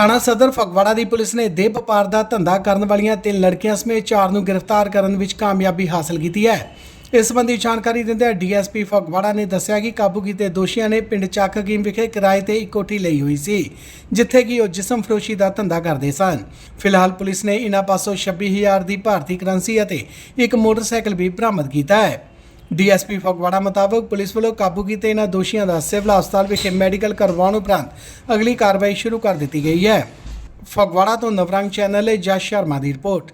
ਥਾਣਾ ਸਦਰ ਫਗਵਾੜਾ ਦੀ ਪੁਲਿਸ ਨੇ ਦੇਹ ਵਪਾਰ ਦਾ ਧੰਦਾ ਕਰਨ ਵਾਲੀਆਂ ਤਿੰਨ ਲੜਕੀਆਂ ਸਮੇਤ ਚਾਰ ਨੂੰ ਗ੍ਰਿਫਤਾਰ ਕਰਨ ਵਿੱਚ ਕਾਮਯਾਬੀ ਹਾਸਲ ਕੀਤੀ ਹੈ। ਇਸ ਸੰਬੰਧੀ ਜਾਣਕਾਰੀ ਦਿੰਦਿਆਂ ਡੀਐਸਪੀ ਫਗਵਾੜਾ ਨੇ ਦੱਸਿਆ ਕਿ ਕਾਬੂ ਕੀਤੇ ਦੋਸ਼ੀਆਂ ਨੇ ਪਿੰਡ ਚੱਕ ਹਕੀਮ ਵਿਖੇ ਕਿਰਾਏ ਤੇ ਇੱਕ ਕੋਠੀ ਲਈ ਹੋਈ ਸੀ, ਜਿੱਥੇ ਕਿ ਉਹ ਜਿਸਮ ਫਰੋਸ਼ੀ ਦਾ ਧੰਦਾ ਕਰਦੇ ਸਨ। ਫਿਲਹਾਲ ਪੁਲਿਸ ਨੇ ਇਨ੍ਹਾਂ ਪਾਸੋਂ 26000 ਦੀ ਭਾਰਤੀ ਕਰੰਸੀ ਅਤੇ ਇੱਕ ਮੋਟਰਸਾਈਕਲ ਵੀ ਬਰਾਮਦ ਕੀਤਾ ਹੈ। ਡੀਐਸਪੀ ਫਗਵਾੜਾ ਮੁਤਾਬਕ ਪੁਲਿਸ ਵੱਲੋਂ ਕਾਬੂ ਕੀਤੇ ਇਹਨਾਂ ਦੋਸ਼ੀਆਂ ਦਾ ਸਿਵਲ ਹਸਪਤਾਲ ਵਿਖੇ ਮੈਡੀਕਲ ਕਰਵਾਉਣ ਉਪਰੰਤ ਅਗਲੀ ਕਾਰਵਾਈ ਸ਼ੁਰੂ ਕਰ ਦਿੱਤੀ ਗਈ ਹੈ। ਫਗਵਾੜਾ ਤੋਂ ਨਵਰੰਗ ਚੈਨਲ ਲਈ ਜਸ ਸ਼ਰਮਾ ਦੀ ਰਿਪੋਰਟ।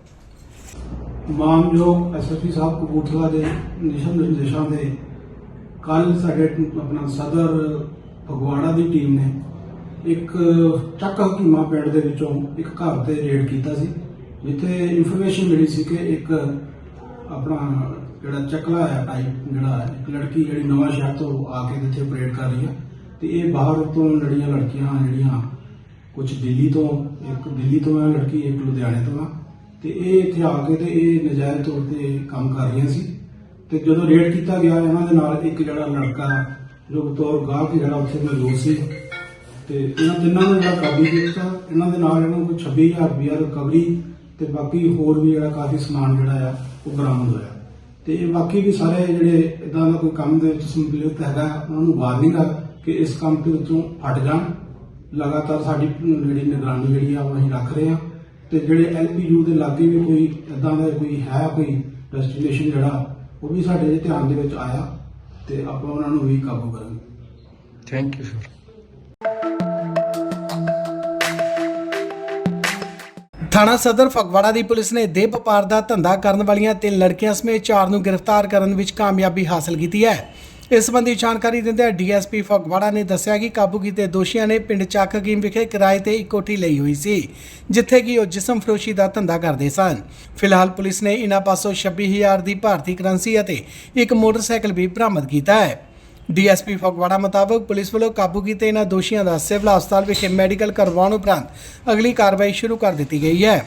ਮਾਨਯੋਗ ਐਸਐਸਪੀ ਸਾਹਿਬ ਕਪੂਰਥਲਾ ਦੇ ਨਿਸ਼ਾਨ ਨਿਰਦੇਸ਼ਾਂ ਦੇ ਕੱਲ ਸਾਡੇ ਆਪਣਾ ਸਦਰ ਫਗਵਾੜਾ ਦੀ ਟੀਮ ਨੇ ਇੱਕ ਚੱਕ ਹਕੀਮਾ ਪਿੰਡ ਦੇ ਵਿੱਚੋਂ ਇੱਕ ਘਰ ਤੇ ਰੇਡ ਕੀਤਾ ਸੀ, ਜਿੱਥੇ ਇਨਫੋਰਮੇਸ਼ਨ ਮਿਲੀ ਸੀ ਕਿ ਇੱਕ ਆਪਣਾ ਜਿਹੜਾ ਚੱਕਲਾ ਹੈ ਟਾਈਪ ਜਿਹੜਾ ਹੈ, ਇੱਕ ਲੜਕੀ ਜਿਹੜੀ ਨਵਾਂ ਸ਼ਹਿਰ ਤੋਂ ਆ ਕੇ ਇੱਥੇ ਆਪਰੇਟ ਕਰ ਰਹੀ ਹੈ ਤੇ ਇਹ ਬਾਹਰ ਤੋਂ ਲੜੀਆਂ ਲੜਕੀਆਂ ਜਿਹੜੀਆਂ ਕੁਝ ਦਿੱਲੀ ਤੋਂ ਇੱਕ ਦਿੱਲੀ ਤੋਂ ਹੈ ਲੜਕੀ ਇੱਕ ਲੁਧਿਆਣੇ ਤੋਂ ਆ ਤੇ ਇਹ ਇੱਥੇ ਆ ਕੇ ਤੇ ਇਹ ਨਜਾਇਜ਼ ਤੌਰ ਤੇ ਕੰਮ ਕਰ ਰਹੀਆਂ ਸੀ ਤੇ ਜਦੋਂ ਰੇਡ ਕੀਤਾ ਗਿਆ ਇਹਨਾਂ ਦੇ ਨਾਲ ਇੱਕ ਜਿਹੜਾ ਲੜਕਾ ਜੋ ਬਤੌਰ ਗਾਹਕ ਜਿਹੜਾ ਉੱਥੇ ਮੌਜੂਦ ਸੀ ਤੇ ਇਹਨਾਂ ਤਿੰਨਾਂ ਨੂੰ ਜਿਹੜਾ ਕਾਬੂ ਕੀਤਾ ਇਹਨਾਂ ਦੇ ਨਾਲ ਇਹਨਾਂ ਨੂੰ ਕੋਈ 26000 ਰੁਪਇਆ ਰਿਕਵਰੀ ਤੇ ਬਾਕੀ ਹੋਰ ਵੀ ਜਿਹੜਾ ਕਾਫੀ ਸਮਾਨ ਜਿਹੜਾ ਆ ਉਹ ਬਰਾਮਦ ਹੋਇਆ। ਤੇ ਬਾਕੀ ਵੀ ਸਾਰੇ ਜਿਹੜੇ ਇਦਾਂ ਦਾ ਕੋਈ ਕੰਮ ਦੇ ਵਿੱਚ ਸੰਪਲਿਤ ਹੈਗਾ, ਉਹਨਾਂ ਨੂੰ ਵਾਰਨਿੰਗ ਆ ਕਿ ਇਸ ਕੰਮ ਦੇ ਵਿੱਚੋਂ ਹਟ ਜਾਣ। ਲਗਾਤਾਰ ਸਾਡੀ ਜਿਹੜੀ ਨਿਗਰਾਨੀ ਜਿਹੜੀ ਆ, ਉਹ ਅਸੀਂ ਰੱਖ ਰਹੇ ਹਾਂ। ਤੇ ਜਿਹੜੇ ਐਲਪੀਯੂ ਦੇ ਲਾਗੇ ਵੀ ਕੋਈ ਇਦਾਂ ਦਾ ਕੋਈ ਹੈ, ਕੋਈ ਡੈਸਟੀਨੇਸ਼ਨ ਜਿਹੜਾ, ਉਹ ਵੀ ਸਾਡੇ ਧਿਆਨ ਦੇ ਵਿੱਚ ਆਇਆ ਤੇ ਆਪਾਂ ਉਹਨਾਂ ਨੂੰ ਵੀ ਕਾਬੂ ਕਰਾਂਗੇ। ਥੈਂਕ ਯੂ ਸਰ ਥਾਣਾ ਸਦਰ ਫਗਵਾੜਾ ਦੀ ਪੁਲਿਸ ਨੇ ਦੇਹ ਵਪਾਰ ਦਾ ਧੰਦਾ ਕਰਨ ਵਾਲੀਆਂ ਤਿੰਨ ਲੜਕੀਆਂ ਸਮੇਤ ਚਾਰ ਨੂੰ ਗ੍ਰਿਫਤਾਰ ਕਰਨ ਵਿੱਚ ਕਾਮਯਾਬੀ ਹਾਸਲ ਕੀਤੀ ਹੈ। ਇਸ ਸੰਬੰਧੀ ਜਾਣਕਾਰੀ ਦਿੰਦਿਆਂ ਡੀਐਸਪੀ ਫਗਵਾੜਾ ਨੇ ਦੱਸਿਆ ਕਿ ਕਾਬੂ ਕੀਤੇ ਦੋਸ਼ੀਆਂ ਨੇ ਪਿੰਡ ਚੱਕ ਵਿਖੇ ਕਿਰਾਏ ਤੇ ਇੱਕ ਕੋਠੀ ਲਈ ਹੋਈ ਸੀ, ਜਿੱਥੇ ਕਿ ਉਹ ਜਿਸਮ ਫਰੋਸ਼ੀ ਦਾ ਧੰਦਾ ਕਰਦੇ ਸਨ। ਫਿਲਹਾਲ ਪੁਲਿਸ ਨੇ ਇਨ੍ਹਾਂ ਪਾਸੋਂ 26000 ਦੀ ਭਾਰਤੀ ਕਰੰਸੀ ਅਤੇ ਇੱਕ ਮੋਟਰਸਾਈਕਲ ਵੀ ਬਰਾਮਦ ਕੀਤਾ ਹੈ। ਡੀਐਸਪੀ ਫਗਵਾੜਾ ਮੁਤਾਬਕ ਪੁਲਿਸ ਵੱਲੋਂ ਕਾਬੂ ਕੀਤੇ ਇਹਨਾਂ ਦੋਸ਼ੀਆਂ ਦਾ ਸਿਵਲ ਹਸਪਤਾਲ ਵਿਖੇ ਮੈਡੀਕਲ ਕਰਵਾਉਣ ਉਪਰੰਤ ਅਗਲੀ ਕਾਰਵਾਈ ਸ਼ੁਰੂ ਕਰ ਦਿੱਤੀ ਗਈ ਹੈ।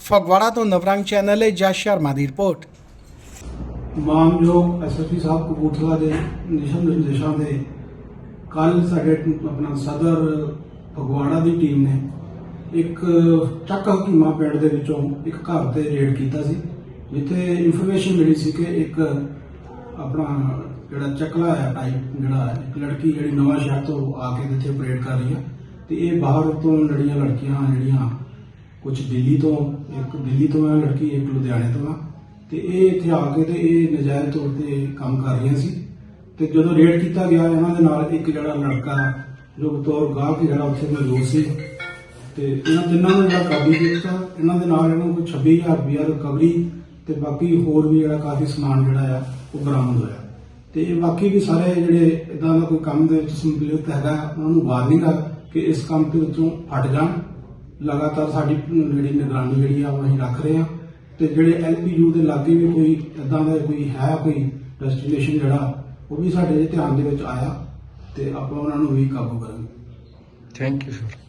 ਫਗਵਾੜਾ ਤੋਂ ਨਵਰੰਗ ਚੈਨਲ ਲਈ ਜਸ ਸ਼ਰਮਾ ਦੀ ਰਿਪੋਰਟ। ਮਾਨਯੋਗ ਐਸਐਸਪੀ ਸਾਹਿਬ ਕਪੂਰਥਲਾ ਦੇ ਨਿਸ਼ਾਨ ਨਿਰਦੇਸ਼ਾਂ ਦੇ ਕੱਲ ਸਾਡੇ ਆਪਣਾ ਸਦਰ ਫਗਵਾੜਾ ਦੀ ਟੀਮ ਨੇ ਇੱਕ ਚੱਕ ਹਕੀਮਾ ਪਿੰਡ ਦੇ ਵਿੱਚੋਂ ਇੱਕ ਘਰ ਤੇ ਰੇਡ ਕੀਤਾ ਸੀ, ਜਿੱਥੇ ਇਨਫੋਰਮੇਸ਼ਨ ਮਿਲੀ ਸੀ ਕਿ ਇੱਕ ਆਪਣਾ ਜਿਹੜਾ ਚੱਕਲਾ ਹੈ ਟਾਈਪ ਜਿਹੜਾ ਹੈ, ਇੱਕ ਲੜਕੀ ਜਿਹੜੀ ਨਵਾਂ ਸ਼ਹਿਰ ਤੋਂ ਆ ਕੇ ਇੱਥੇ ਆਪਰੇਟ ਕਰ ਰਹੀ ਹੈ ਤੇ ਇਹ ਬਾਹਰ ਤੋਂ ਲੜੀਆਂ ਲੜਕੀਆਂ ਜਿਹੜੀਆਂ ਕੁਝ ਦਿੱਲੀ ਤੋਂ ਇੱਕ ਦਿੱਲੀ ਤੋਂ ਹੈ ਲੜਕੀ ਇੱਕ ਲੁਧਿਆਣੇ ਤੋਂ ਆ। ਤੇ ਇਹ ਇੱਥੇ ਆ ਕੇ ਤੇ ਇਹ ਨਜਾਇਜ਼ ਤੌਰ ਤੇ ਕੰਮ ਕਰ ਰਹੀਆਂ ਸੀ। ਤੇ ਜਦੋਂ ਰੇਡ ਕੀਤਾ ਗਿਆ ਇਹਨਾਂ ਦੇ ਨਾਲ ਇੱਕ ਜਿਹੜਾ ਲੜਕਾ ਜੋ ਬਤੌਰ ਗਾਹਕ ਜਿਹੜਾ ਉੱਥੇ ਮੌਜੂਦ ਸੀ। ਤੇ ਇਹਨਾਂ ਤਿੰਨਾਂ ਨੂੰ ਜਿਹੜਾ ਕਾਬੂ ਕੀਤਾ ਇਹਨਾਂ ਦੇ ਨਾਲ ਇਹਨਾਂ ਨੂੰ ਕੋਈ 26000 ਰੁਪਇਆ ਰਿਕਵਰੀ ਤੇ ਬਾਕੀ ਹੋਰ ਵੀ ਜਿਹੜਾ ਕਾਫੀ ਸਮਾਨ ਜਿਹੜਾ ਆ ਉਹ ਬਰਾਮਦ ਹੋਇਆ। ਤੇ ਬਾਕੀ ਵੀ ਸਾਰੇ ਜਿਹੜੇ ਇਦਾਂ ਦਾ ਕੋਈ ਕੰਮ ਦੇ ਵਿੱਚ ਸੰਪਲਿਤ ਹੈਗਾ, ਉਹਨਾਂ ਨੂੰ ਵਾਰਨਿੰਗ ਆ ਕਿ ਇਸ ਕੰਮ ਦੇ ਵਿੱਚੋਂ ਹਟ ਜਾਣ। ਲਗਾਤਾਰ ਸਾਡੀ ਜਿਹੜੀ ਨਿਗਰਾਨੀ ਜਿਹੜੀ ਆ, ਉਹ ਅਸੀਂ ਰੱਖ ਰਹੇ ਹਾਂ। ਤੇ ਜਿਹੜੇ ਐਲਪੀਯੂ ਦੇ ਲਾਗੇ ਵੀ ਕੋਈ ਇਦਾਂ ਦਾ ਕੋਈ ਹੈ, ਕੋਈ ਡੈਸਟੀਨੇਸ਼ਨ ਜਿਹੜਾ, ਉਹ ਵੀ ਸਾਡੇ ਧਿਆਨ ਦੇ ਵਿੱਚ ਆਇਆ ਤੇ ਆਪਾਂ ਉਹਨਾਂ ਨੂੰ ਵੀ ਕਾਬੂ ਕਰਾਂਗੇ। Thank you sir